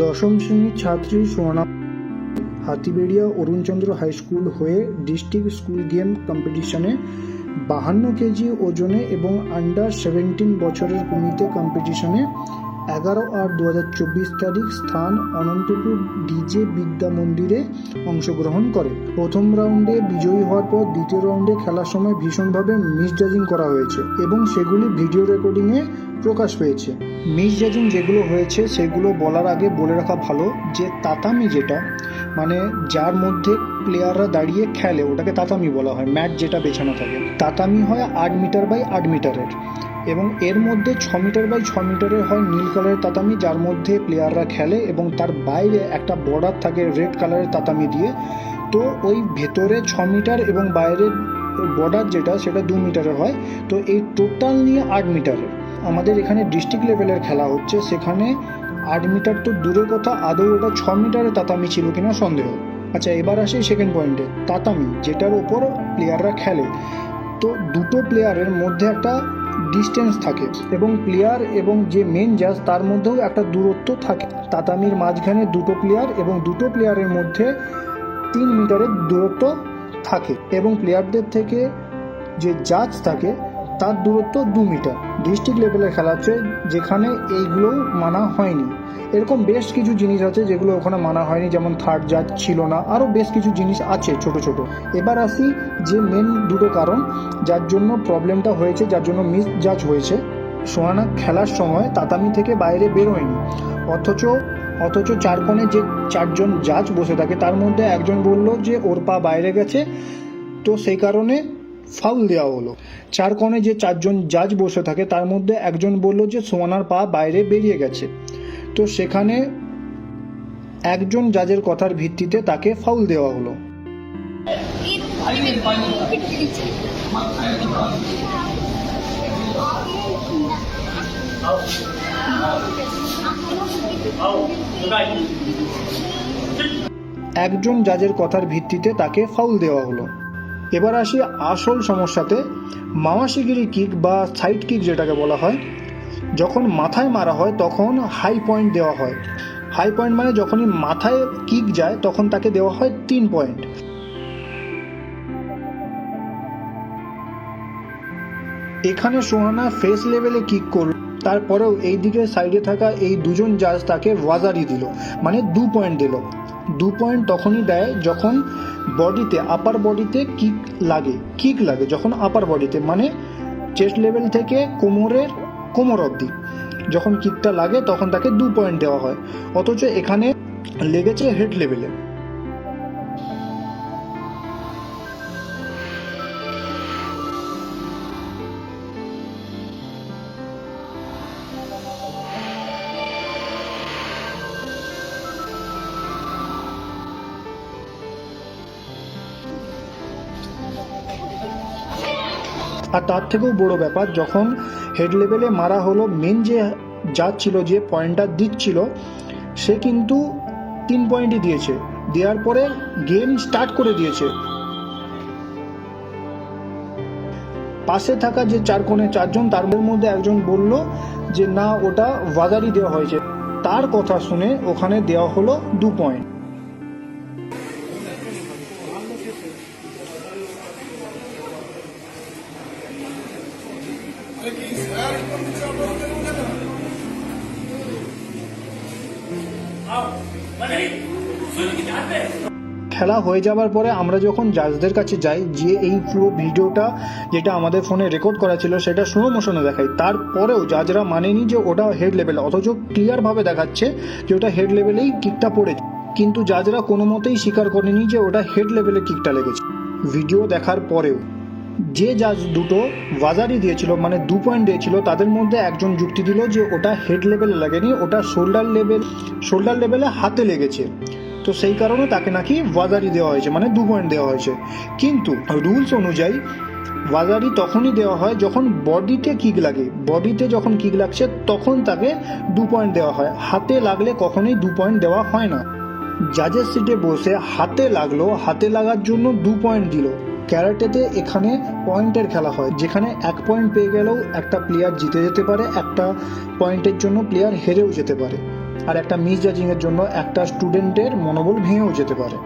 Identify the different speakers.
Speaker 1: দশম শ্রেণির ছাত্রী সোনা হাতিবেড়িয়া অরুণচন্দ্র হাই স্কুল হয়ে ডিস্ট্রিক্ট স্কুল গেম কম্পিটিশনে বাহান্ন কেজি ওজনে এবং আন্ডার সেভেন্টিন বছরের কমিতে কম্পিটিশনে এগারো আট দু হাজার চব্বিশ তারিখ স্থান অনন্তপুর ডিজে বিদ্যা মন্দিরে অংশগ্রহণ করে। প্রথম রাউন্ডে বিজয়ী হওয়ার পর দ্বিতীয় রাউন্ডে খেলার সময় ভীষণভাবে মিসজাজিং করা হয়েছে এবং সেগুলি ভিডিও রেকর্ডিংয়ে প্রকাশ পেয়েছে। মিসজাজিং যেগুলো হয়েছে, সেগুলো বলার আগে বলে রাখা ভালো যে, তাতামি যেটা মানে যার মধ্যে প্লেয়াররা দাঁড়িয়ে খেলে, ওটাকে তাতামি বলা হয়, ম্যাট যেটা বেছানো থাকে। তাতামি হয় আট মিটার বাই আট মিটারের, এবং এর মধ্যে ছ মিটার বাই ছ মিটারের হয় নীল কালারের তাতামি, যার মধ্যে প্লেয়াররা খেলে, এবং তার বাইরে একটা বর্ডার থাকে রেড কালারের তাতামি দিয়ে। তো ওই ভেতরে ছ মিটার এবং বাইরের বর্ডার যেটা, সেটা দু মিটারের হয়। তো এই টোটাল নিয়ে আট মিটারের। আমাদের এখানে ডিস্ট্রিক্ট লেভেলের খেলা হচ্ছে। সেখানে আট মিটার তো দূরের কথা, আদৌ ওটা ছ মিটারের তাতামি ছিল কিনা সন্দেহ। আচ্ছা এবার আসি সেকেন্ড পয়েন্টে তাতামি, যেটার ওপর প্লেয়াররা খেলে। তো দুটো প্লেয়ারের মধ্যে একটা ডিস্টেন্স থাকে এবং প্লেয়ার এবং যে মেন জাজ তার মধ্যেও একটা দূরত্ব থাকে। তাতামির মাঝখানে দুটো প্লেয়ার এবং দুটো প্লেয়ারের মধ্যে তিন মিটারের দূরত্ব থাকে। এবং প্লেয়ারদের থেকে যে জাজ থাকে তার দূরত্ব দু মিটার। ডিস্ট্রিক্ট লেভেলে খেলা হচ্ছে যেখানে এইগুলো মানা হয়নি। এরকম বেশ কিছু জিনিস আছে যেগুলো ওখানে মানা হয়নি, যেমন থার্ড জাজ ছিল না। আরও বেশ কিছু জিনিস আছে ছোট ছোট। এবার আসি যে মেন দুটো কারণ, যার জন্য প্রবলেমটা হয়েছে, যার জন্য মিস জাজ হয়েছে। সোহানা খেলার সময় তাতামি থেকে বাইরে বেরোয়নি অথচ অথচ চার কোণে যে চারজন জাজ বসে থাকে, তার মধ্যে একজন বলল যে ওর পা বাইরে গেছে। তো সেই কারণে ফাউল দেওয়া হলো। চার কোণে যে চারজন জাজ বসে থাকে, তার মধ্যে একজন বলল যে সোয়ানার পা বাইরে বেরিয়ে গেছে। তো সেখানে একজন জাজের কথার ভিত্তিতে তাকে ফাউল দেওয়া হলো। একজন জাজের কথার ভিত্তিতে তাকে ফাউল দেওয়া হলো। এবার আসি আসল সমস্যাতে মাওয়াশিগিরি কিক বা সাইড কিক যেটাকে বলা হয়, যখন মাথায় মারা হয় তখন হাই পয়েন্ট দেওয়া হয়। হাই পয়েন্ট মানে যখনই মাথায় কিক যায় তখন তাকে দেওয়া হয় তিন পয়েন্ট। এখানে সোহানা ফেস লেভেলে কিক করল। তারপরেও এই দিকে সাইডে থাকা এই দুজন জাজ তাকে ওয়াজারি দিল মানে দু পয়েন্ট দিল। দু পয়েন্ট তখনই দেয় যখন বডিতে আপার বডিতে কিক লাগে। কিক লাগে, যখন আপার বডিতে মানে চেস্ট লেভেল থেকে কোমরের কোমর অবধি। যখন কিকটা লাগে, তখন তাকে দু পয়েন্ট দেওয়া হয়। অথচ এখানে লেগেছে হেড লেভেলে আর তার থেকেও বড় ব্যাপার, যখন হেড লেভেলে মারা হলো মেন যে জাজ ছিল, যে পয়েন্টটা দিচ্ছিল, সে কিন্তু তিন পয়েন্টই দিয়েছে। দেওয়ার পরে গেম স্টার্ট করে দিয়েছে। পাশে থাকা যে চার কোণে চারজন, তার মধ্যে একজন বলল যে, না, ওটা ওয়াজারি দেওয়া হয়েছে। তার কথা শুনে ওখানে দেওয়া হলো দু পয়েন্ট খেলা হয়ে যাওয়ার পরে আমরা যখন জাজদের কাছে যাই যে এই পুরো ভিডিওটা যেটা আমাদের ফোনে রেকর্ড করা ছিল, সেটা স্লো মোশনে দেখাই। তারপরেও জাজরা মানেনি যে ওটা হেড লেভেল অথচ ক্লিয়ারভাবে দেখাচ্ছে যে ওটা হেড লেভেলেই কিকটা পড়েছে। কিন্তু জাজরা কোনো মতেই স্বীকার করেনি যে ওটা হেড লেভেলে কিকটা লেগেছে। ভিডিও দেখার পরেও যে জাজ দুটো ওয়াজারি দিয়েছিল মানে দু পয়েন্ট দিয়েছিল, তাদের মধ্যে একজন যুক্তি দিল যে ওটা হেড লেভেলে লাগেনি, ওটা শোল্ডার লেভেল শোল্ডার লেভেলে হাতে লেগেছে। তো সেই কারণে তাকে নাকি ওয়াজারি দেওয়া হয়েছে মানে দু পয়েন্ট দেওয়া হয়েছে। কিন্তু রুলস অনুযায়ী ওয়াজারি তখনই দেওয়া হয় যখন বডিতে কিক লাগে। বডিতে যখন কিক লাগছে, তখন তাকে দু পয়েন্ট দেওয়া হয়। হাতে লাগলে কখনোই দু পয়েন্ট দেওয়া হয় না। জাজের সিটে বসে হাতে লাগল, হাতে লাগার জন্য দু পয়েন্ট দিল। ক্যারাটেতে এখানে পয়েন্টের খেলা হয়, যেখানে এক পয়েন্ট পেয়ে গেলেও একটা প্লেয়ার জিতে যেতে পারে, একটা পয়েন্টের জন্য প্লেয়ার হেরেও যেতে পারে। আর একটা মিস জাজিংয়ের জন্য একটা স্টুডেন্টের মনোবল ভেঙেও যেতে পারে।